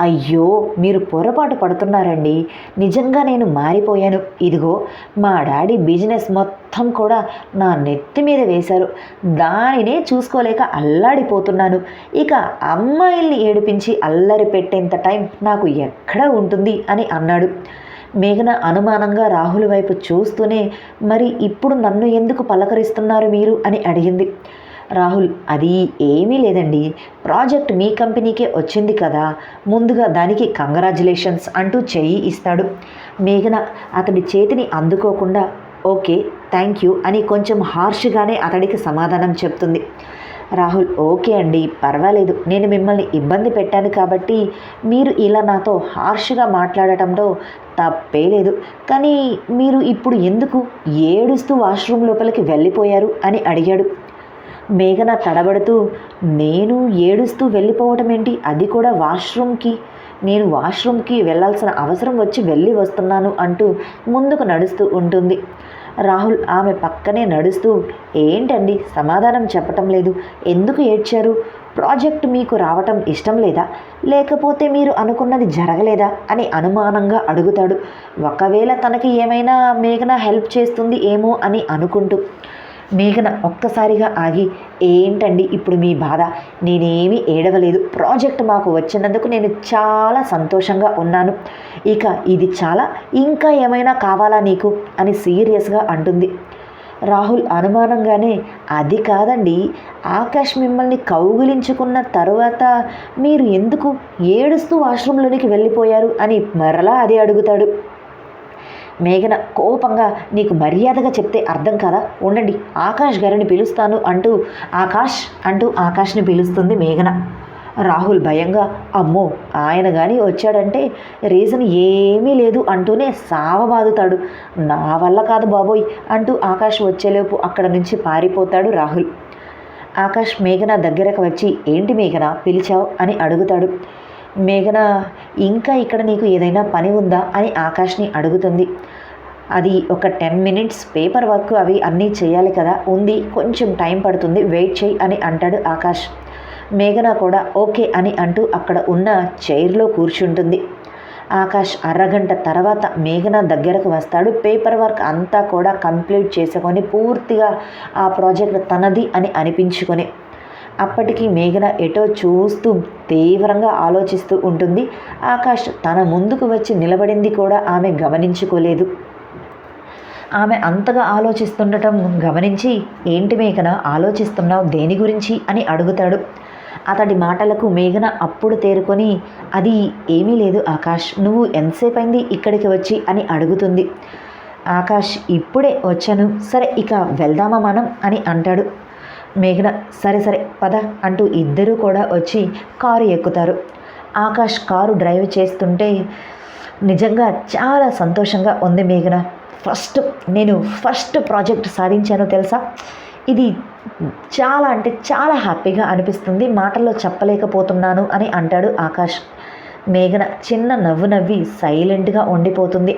అయ్యో మీరు పొరపాటు పడుతున్నారండి. నిజంగా నేను మారిపోయాను. ఇదిగో మా డాడీ బిజినెస్ మొత్తం కూడా నా నెత్తి మీద వేశారు. దానినే చూసుకోలేక అల్లాడిపోతున్నాను. ఇక అమ్మాయిల్ని ఏడిపించి అల్లరి పెట్టేంత టైం నాకు ఎక్కడ ఉంటుంది అని అన్నాడు. మేఘన అనుమానంగా రాహుల్ వైపు చూస్తూనే మరి ఇప్పుడు నన్ను ఎందుకు పలకరిస్తున్నారు మీరు? అని అడిగింది. రాహుల్ అది ఏమీ లేదండి. ప్రాజెక్ట్ మీ కంపెనీకే వచ్చింది కదా. ముందుగా దానికి కంగ్రాచులేషన్స్ అంటూ చెయ్యి ఇస్తాడు. మేఘన అతడి చేతిని అందుకోకుండా ఓకే థ్యాంక్ యూ అని కొంచెం హార్ష్గానే అతడికి సమాధానం చెప్తుంది. రాహుల్ ఓకే అండి పర్వాలేదు. నేను మిమ్మల్ని ఇబ్బంది పెట్టాను కాబట్టి మీరు ఇలా నాతో హార్ష్గా మాట్లాడటంలో తప్పే లేదు. కానీ మీరు ఇప్పుడు ఎందుకు ఏడుస్తూ వాష్రూమ్ లోపలికి వెళ్ళిపోయారు అని అడిగాడు. మేఘన తడబడుతూ నేను ఏడుస్తూ వెళ్ళిపోవటం ఏంటి అది కూడా వాష్రూమ్కి. నేను వాష్రూమ్కి వెళ్ళాల్సిన అవసరం వచ్చి వెళ్ళి వస్తున్నాను అంటూ ముందుకు నడుస్తూ ఉంటుంది. రాహుల్ ఆమె పక్కనే నడుస్తూ ఏంటండి? సమాధానం చెప్పటం లేదు. ఎందుకు ఏడ్చారు? ప్రాజెక్ట్ మీకు రావటం ఇష్టం లేదా? లేకపోతే మీరు అనుకున్నది జరగలేదా? అని అనుమానంగా అడుగుతాడు. ఒకవేళ తనకి ఏమైనా మేఘన హెల్ప్ చేస్తుంది ఏమో అని అనుకుంటూ మేఘన ఒక్కసారిగా ఆగి ఏంటండి ఇప్పుడు మీ బాధ? నేనేమీ ఏడవలేదు. ప్రాజెక్ట్ మాకు వచ్చినందుకు నేను చాలా సంతోషంగా ఉన్నాను. ఇక ఇది చాలా ఇంకా ఏమైనా కావాలా నీకు? అని సీరియస్గా అంటుంది. రాహుల్ అనుమానంగానే అది కాదండి. ఆకాష్ మిమ్మల్ని కౌగిలించుకున్న తరువాత మీరు ఎందుకు ఏడుస్తూ వాష్రూమ్లోనికి వెళ్ళిపోయారు? అని మరలా అది అడుగుతాడు. మేఘన కోపంగా నీకు మర్యాదగా చెప్తే అర్థం కాదా? ఉండండి ఆకాష్ గారిని పిలుస్తాను అంటూ ఆకాష్ అంటూ ఆకాష్ని పిలుస్తుంది మేఘన. రాహుల్ భయంగా అమ్మో ఆయన కానీ వచ్చాడంటే రీజన్ ఏమీ లేదు అంటూనే సావబాదుతాడు. నా వల్ల కాదు బాబోయ్ అంటూ ఆకాష్ వచ్చేలోపు అక్కడ నుంచి పారిపోతాడు రాహుల్. ఆకాష్ మేఘన దగ్గరకు వచ్చి ఏంటి మేఘన పిలిచావు? అని అడుగుతాడు. మేఘన ఇంకా ఇక్కడ నీకు ఏదైనా పని ఉందా అని ఆకాష్ని అడుగుతుంది. అది ఒక టెన్ మినిట్స్ పేపర్ వర్క్ అవి అన్నీ చేయాలి కదా ఉంది కొంచెం టైం పడుతుంది వెయిట్ చేయి అని అంటాడు ఆకాష్. మేఘన కూడా ఓకే అని అంటూ అక్కడ ఉన్న చైర్లో కూర్చుంటుంది. ఆకాష్ అరగంట తర్వాత మేఘన దగ్గరకు వస్తాడు. పేపర్ వర్క్ అంతా కూడా కంప్లీట్ చేసుకొని పూర్తిగా ఆ ప్రాజెక్ట్ తనది అని అనిపించుకొని అప్పటికి మేఘన ఎటో చూస్తూ తీవ్రంగా ఆలోచిస్తూ ఉంటుంది. ఆకాష్ తన ముందుకు వచ్చి నిలబడింది కూడా ఆమె గమనించుకోలేదు. ఆమె అంతగా ఆలోచిస్తుండటం గమనించి ఏంటి మేఘన ఆలోచిస్తున్నావు దేని గురించి? అని అడుగుతాడు. అతడి మాటలకు మేఘన అప్పుడు తేరుకొని అది ఏమీ లేదు ఆకాష్ నువ్వు ఎంతసేపు అయింది ఇక్కడికి వచ్చి? అని అడుగుతుంది. ఆకాష్ ఇప్పుడే వచ్చాను. సరే ఇక వెళ్దామా మనం? అని అంటాడు. మేఘన సరే సరే పద అంటూ ఇద్దరూ కూడా వచ్చి కారు ఎక్కుతారు. ఆకాష్ కారు డ్రైవ్ చేస్తుంటే నిజంగా చాలా సంతోషంగా ఉంది మేఘన. ఫస్ట్ నేను ఫస్ట్ ప్రాజెక్ట్ సాధించాను తెలుసా? ఇది చాలా అంటే చాలా హ్యాపీగా అనిపిస్తుంది మాటల్లో చెప్పలేకపోతున్నాను అని అంటాడు ఆకాష్. మేఘన చిన్న నవ్వు నవ్వి సైలెంట్గా ఉండిపోతుంది.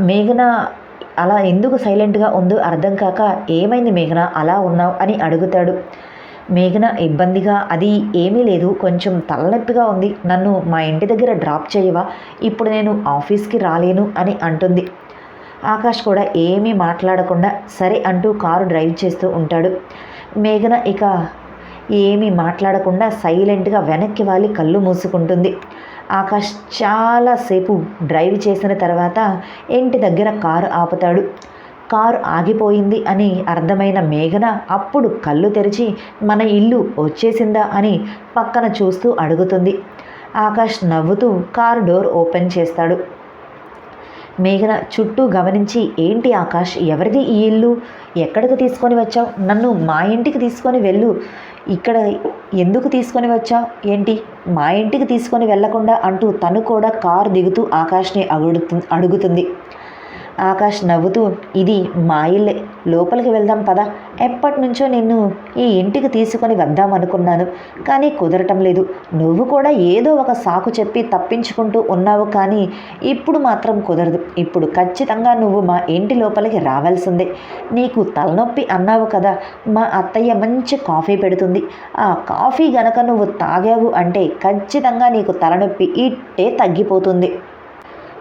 మేఘన అలా ఎందుకు సైలెంట్గా ఉందో అర్థం కాక ఏమైంది మేఘన అలా ఉన్నావు అని అడుగుతాడు. మేఘన ఇబ్బందిగా అది ఏమీ లేదు కొంచెం తలనొప్పిగా ఉంది నన్ను మా ఇంటి దగ్గర డ్రాప్ చేయవా ఇప్పుడు నేను ఆఫీస్కి రాలేను అని అంటుంది. ఆకాష్ కూడా ఏమీ మాట్లాడకుండా సరే అంటూ కారు డ్రైవ్ చేస్తూ ఉంటాడు. మేఘన ఇక ఏమీ మాట్లాడకుండా సైలెంట్గా వెనక్కి వాలి కళ్ళు మూసుకుంటుంది. ఆకాష్ చాలాసేపు డ్రైవ్ చేసిన తర్వాత ఇంటి దగ్గర కారు ఆపుతాడు. కారు ఆగిపోయింది అని అర్థమైన మేఘన అప్పుడు కళ్ళు తెరిచి మన ఇల్లు వచ్చేసిందా అని పక్కన చూస్తూ అడుగుతుంది. ఆకాష్ నవ్వుతూ కారు డోర్ ఓపెన్ చేస్తాడు. మేఘన చుట్టూ గమనించి ఏంటి ఆకాష్ ఎవరిది ఈ ఇల్లు? ఎక్కడికి తీసుకొని వచ్చావు? నన్ను మా ఇంటికి తీసుకొని వెళ్ళు. ఇక్కడ ఎందుకు తీసుకొని వచ్చావు? ఏంటి? మా ఇంటికి తీసుకొని వెళ్ళకుండా అంటూ తను కూడా కారు దిగుతూ ఆకాష్ని అడుగుతు అడుగుతుంది. ఆకాష్ నవ్వుతూ ఇది మా ఇల్లే. లోపలికి వెళ్దాం పదా. ఎప్పటి నుంచో నిన్ను ఈ ఇంటికి తీసుకొని వద్దాం అనుకున్నాను. కానీ కుదరటం లేదు. నువ్వు కూడా ఏదో ఒక సాకు చెప్పి తప్పించుకుంటూ ఉన్నావు కానీ ఇప్పుడు మాత్రం కుదరదు. ఇప్పుడు ఖచ్చితంగా నువ్వు మా ఇంటి లోపలికి రావాల్సిందే. నీకు తలనొప్పి అన్నావు కదా. మా అత్తయ్య మంచి కాఫీ పెడుతుంది. ఆ కాఫీ గనక నువ్వు తాగావు అంటే ఖచ్చితంగా నీకు తలనొప్పి ఇట్టే తగ్గిపోతుంది.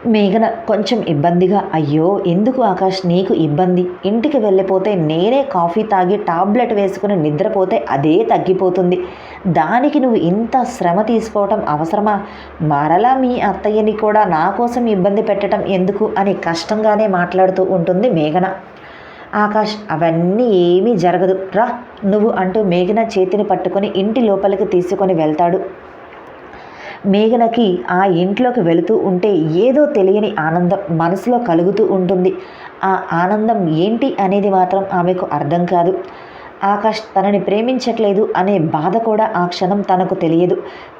మేఘన కొంచెం ఇబ్బందిగా అయ్యో ఎందుకు ఆకాష్ నీకు ఇబ్బంది? ఇంటికి వెళ్ళిపోతే నేనే కాఫీ తాగి టాబ్లెట్ వేసుకుని నిద్రపోతే అదే తగ్గిపోతుంది. దానికి నువ్వు ఇంత శ్రమ తీసుకోవటం అవసరమా? మరలా మీ అత్తయ్యని కూడా నా కోసం ఇబ్బంది పెట్టడం ఎందుకు? అని కష్టంగానే మాట్లాడుతూ ఉంటుంది మేఘన. ఆకాష్ అవన్నీ ఏమీ జరగదు. రా నువ్వు అంటూ మేఘన చేతిని పట్టుకొని ఇంటి లోపలికి తీసుకొని వెళ్తాడు. మేఘనకి ఆ ఇంట్లోకి వెళుతూ ఉంటే ఏదో తెలియని ఆనందం మనసులో కలుగుతూ ఉంటుంది. ఆ ఆనందం ఏంటి అనేది మాత్రం ఆమెకు అర్థం కాదు. ఆకాష్ తనని ప్రేమించట్లేదు అనే బాధ కూడా ఆ క్షణం తనకు తెలియదు.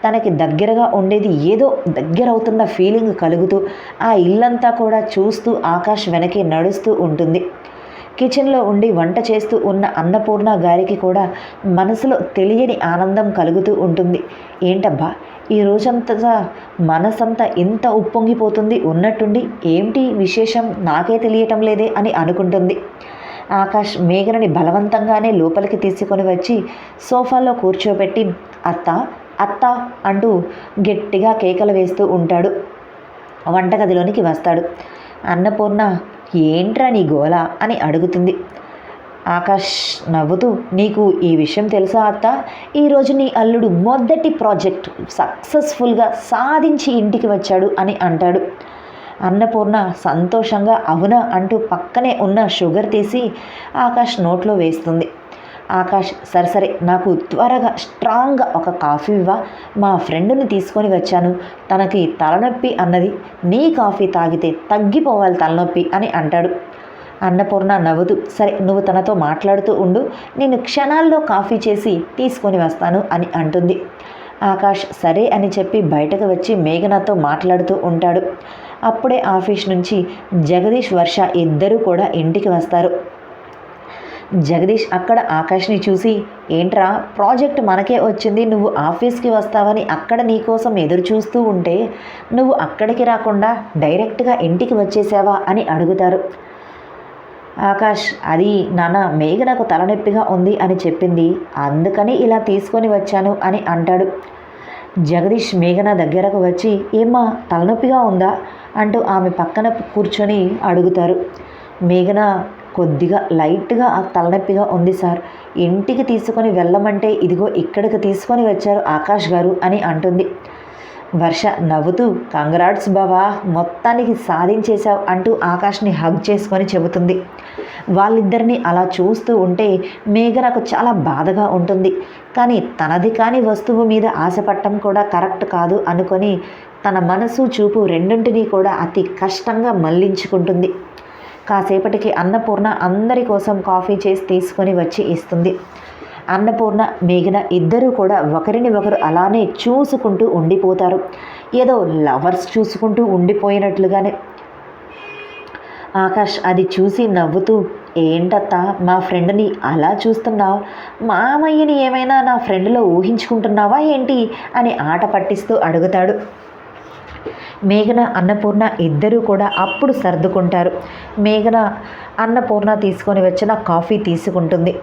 తనకి దగ్గరగా ఉండేది ఏదో దగ్గరవుతున్న ఫీలింగ్ కలుగుతూ ఆ ఇల్లంతా కూడా చూస్తూ ఆకాష్ వెనకే నడుస్తూ ఉంటుంది. కిచెన్లో ఉండి వంట చేస్తూ ఉన్న అన్నపూర్ణ గారికి కూడా మనసులో తెలియని ఆనందం కలుగుతూ ఉంటుంది. ఏంటబ్బా ఈ రోజంతా మనసంతా ఇంత ఉప్పొంగిపోతుంది ఉన్నట్టుండి ఏమిటి విశేషం? నాకే తెలియటం లేదే అని అనుకుంటుంది. ఆకాష్ మేఘనని బలవంతంగానే లోపలికి తీసుకొని వచ్చి సోఫాలో కూర్చోబెట్టి అత్త అత్త అంటూ గట్టిగా కేకలు వేస్తూ ఉంటాడు. వంటగదిలోనికి వస్తాడు. అన్నపూర్ణ ఏంట్రా నీ గోల? అని అడుగుతుంది. ఆకాష్ నవ్వుతూ నీకు ఈ విషయం తెలుసా అత్త? ఈరోజు నీ అల్లుడు మొదటి ప్రాజెక్ట్ సక్సెస్ఫుల్గా సాధించి ఇంటికి వచ్చాడు అని అంటాడు. అన్నపూర్ణ సంతోషంగా అవునా? అంటూ పక్కనే ఉన్న షుగర్ తీసి ఆకాష్ నోట్లో వేస్తుంది. ఆకాష్ సరే సరే నాకు త్వరగా స్ట్రాంగ్గా ఒక కాఫీ ఇవ్వ. మా ఫ్రెండ్ని తీసుకొని వచ్చాను. తనకి తలనొప్పి అన్నది నీ కాఫీ తాగితే తగ్గిపోవాలి తలనొప్పి అని అంటాడు. అన్నపూర్ణ నవ్వుతూ సరే నువ్వు తనతో మాట్లాడుతూ ఉండు. నేను క్షణాల్లో కాఫీ చేసి తీసుకొని వస్తాను అని అంటుంది. ఆకాష్ సరే అని చెప్పి బయటకు వచ్చి మేఘనాతో మాట్లాడుతూ ఉంటాడు. అప్పుడే ఆఫీస్ నుంచి జగదీష్ వర్ష ఇద్దరూ కూడా ఇంటికి వస్తారు. జగదీష్ అక్కడ ఆకాష్ని చూసి ఏంట్రా ప్రాజెక్ట్ మనకే వచ్చింది నువ్వు ఆఫీస్కి వస్తావని అక్కడ నీకోసం ఎదురు చూస్తూ ఉంటే నువ్వు అక్కడికి రాకుండా డైరెక్ట్గా ఇంటికి వచ్చేసావా? అని అడుగుతారు. ఆకాష్ అది నాన్న మేఘనకు తలనొప్పిగా ఉంది అని చెప్పింది. అందుకని ఇలా తీసుకొని వచ్చాను అని అంటాడు. జగదీష్ మేఘన దగ్గరకు వచ్చి ఏమ్మా తలనొప్పిగా ఉందా? అంటూ ఆమె పక్కన కూర్చొని అడుగుతారు. మేఘన కొద్దిగా లైట్గా ఆ తలనొప్పిగా ఉంది సార్. ఇంటికి తీసుకొని వెళ్ళమంటే ఇదిగో ఇక్కడికి తీసుకొని వచ్చారు ఆకాష్ గారు అని అంటుంది. వర్ష నవ్వుతూ కంగ్రాట్స్ బావా మొత్తానికి సాధించేశావు అంటూ ఆకాష్ని హగ్ చేసుకొని చెబుతుంది. వాళ్ళిద్దరిని అలా చూస్తూ ఉంటే మేఘ నాకు చాలా బాధగా ఉంటుంది. కానీ తనది కాని వస్తువు మీద ఆశపడటం కూడా కరెక్ట్ కాదు అనుకొని తన మనసు చూపు రెండింటినీ కూడా అతి కష్టంగా మళ్ళించుకుంటుంది కాసేపటికి అన్నపూర్ణ అందరి కోసం కాఫీ చేసి తీసుకొని వచ్చి ఇస్తుంది. అన్నపూర్ణ మేఘన ఇద్దరూ కూడా ఒకరిని ఒకరు అలానే చూసుకుంటూ ఉండిపోతారు. ఏదో లవర్స్ చూసుకుంటూ ఉండిపోయినట్లుగానే. ఆకాష్ అది చూసి నవ్వుతూ ఏంటత్తా మా ఫ్రెండ్ని అలా చూస్తున్నావు? మామయ్యని ఏమైనా నా ఫ్రెండ్లో ఊహించుకుంటున్నావా ఏంటి? అని ఆట పట్టిస్తూ అడుగుతాడు. మేఘన అన్నపూర్ణ ఇద్దరూ కూడా అప్పుడు సర్దుకుంటారు. మేఘన అన్నపూర్ణ తీసుకొని వచ్చిన కాఫీ తీసుకుంటుంది.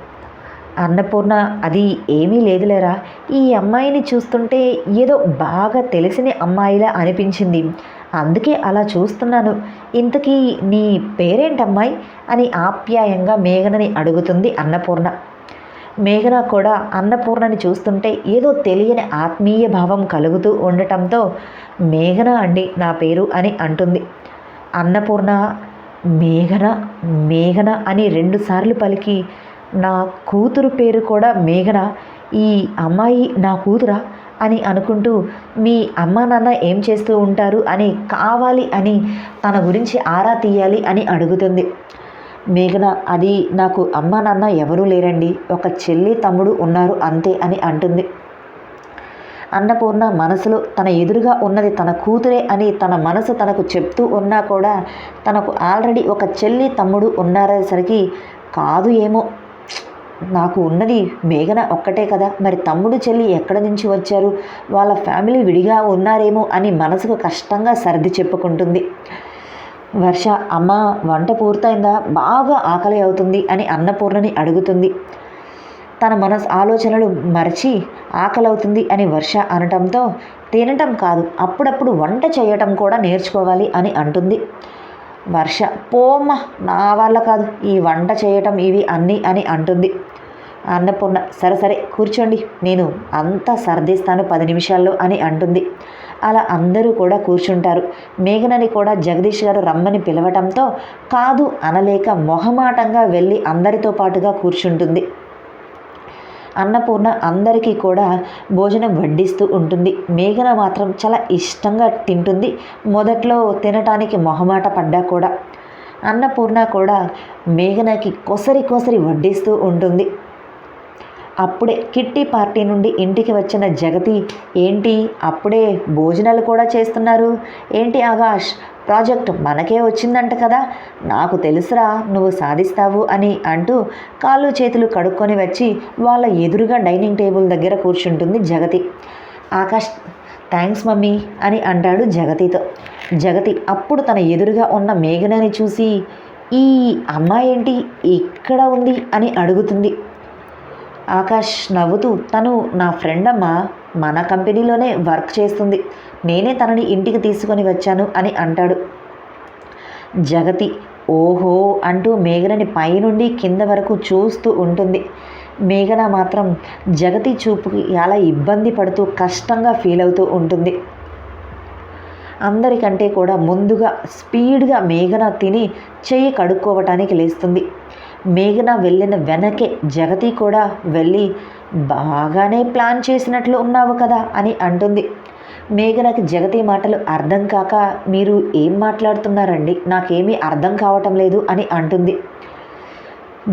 అన్నపూర్ణ అది ఏమీ లేదులేరా? ఈ అమ్మాయిని చూస్తుంటే ఏదో బాగా తెలిసిన అమ్మాయిలా అనిపించింది. అందుకే అలా చూస్తున్నాను. ఇంతకీ నీ పేరేంటమ్మాయి? అని ఆప్యాయంగా మేఘనని అడుగుతుంది అన్నపూర్ణ. మేఘన కూడా అన్నపూర్ణని చూస్తుంటే ఏదో తెలియని ఆత్మీయ భావం కలుగుతూ ఉండటంతో మేఘన అండి నా పేరు అని అంటుంది. అన్నపూర్ణ మేఘన మేఘన అని రెండుసార్లు పలికి నా కూతురు పేరు కూడా మేఘన ఈ అమ్మాయి నా కూతురా అని అనుకుంటూ మీ అమ్మ నాన్న ఏం చేస్తూ ఉంటారు అని కావాలి అని తన గురించి ఆరా తీయాలి అని అడుగుతుంది. మేఘన అది నాకు అమ్మ నాన్న ఎవరూ లేరండి. ఒక చెల్లి తమ్ముడు ఉన్నారు అంతే అని అంటుంది. అన్నపూర్ణ మనసులో తన ఎదురుగా ఉన్నది తన కూతురే అని తన మనసు తనకు చెప్తూ ఉన్నా కూడా తనకు ఆల్రెడీ ఒక చెల్లి తమ్ముడు ఉన్నారనేసరికి కాదు ఏమో. నాకు ఉన్నది మేఘన ఒక్కటే కదా. మరి తమ్ముడు చెల్లి ఎక్కడ నుంచి వచ్చారు? వాళ్ళ ఫ్యామిలీ విడిగా ఉన్నారేమో అని మనసుకు కష్టంగా సర్ది చెప్పుకుంటుంది. వర్ష అమ్మ వంట పూర్తయిందా? బాగా ఆకలి అవుతుంది అని అన్నపూర్ణని అడుగుతుంది. తన మనసు ఆలోచనలు మరచి ఆకలి అవుతుంది అని వర్ష అనటంతో తినటం కాదు అప్పుడప్పుడు వంట చేయటం కూడా నేర్చుకోవాలి అని అంటుంది. వర్ష పోమ్మ నా వల్ల కాదు ఈ వంట చేయటం ఇవి అన్నీ అని అంటుంది. అన్నపూర్ణ సరే సరే కూర్చోండి నేను అంతా సర్దిస్తాను పది నిమిషాల్లో అని అంటుంది. అలా అందరూ కూడా కూర్చుంటారు. మేఘనని కూడా జగదీష్ గారు రమ్మని పిలవటంతో కాదు అనలేక మొహమాటంగా వెళ్ళి అందరితో పాటుగా కూర్చుంటుంది. అన్నపూర్ణ అందరికీ కూడా భోజనం వడ్డిస్తూ ఉంటుంది. మేఘన మాత్రం చాలా ఇష్టంగా తింటుంది. మొదట్లో తినటానికి మొహమాట పడ్డా కూడా. అన్నపూర్ణ కూడా మేఘనకి కొసరి కొసరి వడ్డిస్తూ ఉంటుంది. అప్పుడే కిట్టి పార్టీ నుండి ఇంటికి వచ్చిన జగతి ఏంటి? అప్పుడే భోజనాలు కూడా చేస్తున్నారు? ఏంటి ఆకాష్ ప్రాజెక్ట్ మనకే వచ్చిందంట కదా? నాకు తెలుసురా నువ్వు సాధిస్తావు అని అంటూ కాళ్ళు చేతులు కడుక్కొని వచ్చి వాళ్ళ ఎదురుగా డైనింగ్ టేబుల్ దగ్గర కూర్చుంటుంది జగతి. ఆకాష్ థ్యాంక్స్ మమ్మీ అని అంటాడు జగతితో. జగతి అప్పుడు తన ఎదురుగా ఉన్న మేఘనని చూసి ఈ అమ్మాయి ఏంటి ఇక్కడ ఉంది అని అడుగుతుంది. ఆకాష్ నవ్వుతూ తను నా ఫ్రెండ్ అమ్మ మన కంపెనీలోనే వర్క్ చేస్తుంది. నేనే తనని ఇంటికి తీసుకొని వచ్చాను అని అంటాడు. జగతి ఓహో అంటూ మేఘనని పైనుండి కింద వరకు చూస్తూ ఉంటుంది. మేఘన మాత్రం జగతి చూపుకి చాలా ఇబ్బంది పడుతూ కష్టంగా ఫీల్ అవుతూ ఉంటుంది. అందరికంటే కూడా ముందుగా స్పీడ్గా మేఘన తిని చెయ్యి కడుక్కోవటానికి లేస్తుంది. మేఘన వెళ్ళిన వెనకే జగతి కూడా వెళ్ళి బాగానే ప్లాన్ చేసినట్లు ఉన్నావు కదా అని అంటుంది. మేఘనకి జగతి మాటలు అర్థం కాక మీరు ఏం మాట్లాడుతున్నారండి? నాకేమీ అర్థం కావటం లేదు అని అంటుంది.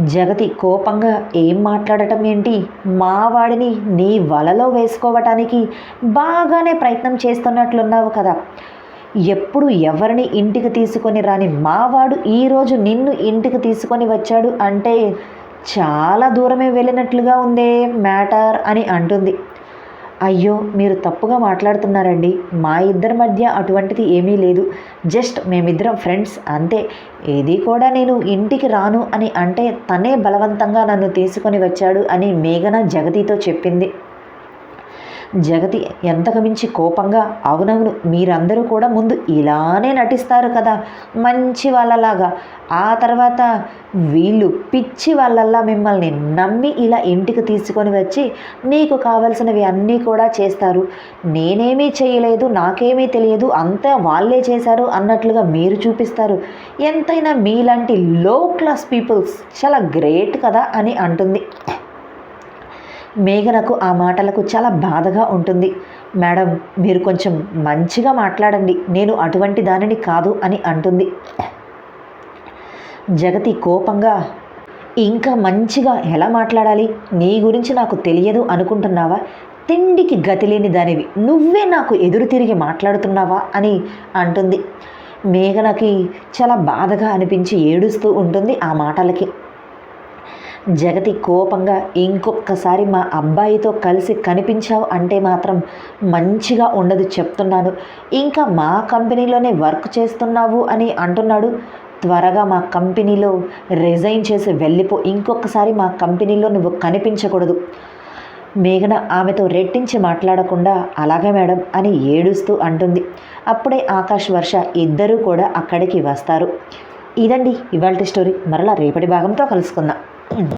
జగతి కోపంగా ఏం మాట్లాడటం ఏంటి? మా వాడిని నీ వలలో వేసుకోవటానికి బాగానే ప్రయత్నం చేస్తున్నట్లున్నావు కదా. ఎప్పుడు ఎవరిని ఇంటికి తీసుకొని రాని మావాడు ఈరోజు నిన్ను ఇంటికి తీసుకొని వచ్చాడు అంటే చాలా దూరమే వెళ్ళినట్లుగా ఉందే మ్యాటర్ అని అంటుంది. అయ్యో మీరు తప్పుగా మాట్లాడుతున్నారండి. మా ఇద్దరి మధ్య అటువంటిది ఏమీ లేదు. జస్ట్ మేమిద్దరం ఫ్రెండ్స్ అంతే. ఏది కూడా నేను ఇంటికి రాను అని అంటే తనే బలవంతంగా నన్ను తీసుకొని వచ్చాడు అని మేఘన జగతితో చెప్పింది. జగతి ఎంతకు మించి కోపంగా అవునవును మీరందరూ కూడా ముందు ఇలానే నటిస్తారు కదా. మంచి వాళ్ళలాగా. ఆ తర్వాత వీళ్ళు పిచ్చి వాళ్ళల్లా మిమ్మల్ని నమ్మి ఇలా ఇంటికి తీసుకొని వచ్చి నీకు కావలసినవి అన్నీ కూడా చేస్తారు. నేనేమీ చేయలేదు నాకేమీ తెలియదు అంతా వాళ్ళే చేశారు అన్నట్లుగా మీరు చూపిస్తారు. ఎంతైనా మీలాంటి లో క్లాస్ పీపుల్స్ చాలా గ్రేట్ కదా అని అంటుంది. మేఘనకు ఆ మాటలకు చాలా బాధగా ఉంటుంది. మేడం మీరు కొంచెం మంచిగా మాట్లాడండి. నేను అటువంటి దానిని కాదు అని అంటుంది. జగతి కోపంగా ఇంకా మంచిగా ఎలా మాట్లాడాలి? నీ గురించి నాకు తెలియదు అనుకుంటున్నావా? తిండికి గతి లేని దానివి. నువ్వే నాకు ఎదురు తిరిగి మాట్లాడుతున్నావా? అని అంటుంది. మేఘనకి చాలా బాధగా అనిపించి ఏడుస్తూ ఉంటుంది ఆ మాటలకి. జగతి కోపంగా ఇంకొకసారి మా అబ్బాయితో కలిసి కనిపించావు అంటే మాత్రం మంచిగా ఉండదు చెప్తున్నాను. ఇంకా మా కంపెనీలోనే వర్క్ చేస్తున్నావు అని అంటున్నాడు. త్వరగా మా కంపెనీలో రిజైన్ చేసి వెళ్ళిపో. ఇంకొకసారి మా కంపెనీలో నువ్వు కనిపించకూడదు. మేఘన ఆమెతో రెట్టించి మాట్లాడకుండా అలాగే మేడం అని ఏడుస్తూ అంటుంది. అప్పుడే ఆకాష్ వర్ష ఇద్దరూ కూడా అక్కడికి వస్తారు. ఇదండి ఇవాళ స్టోరీ. మరలా రేపటి భాగంతో కలుసుకుందాం.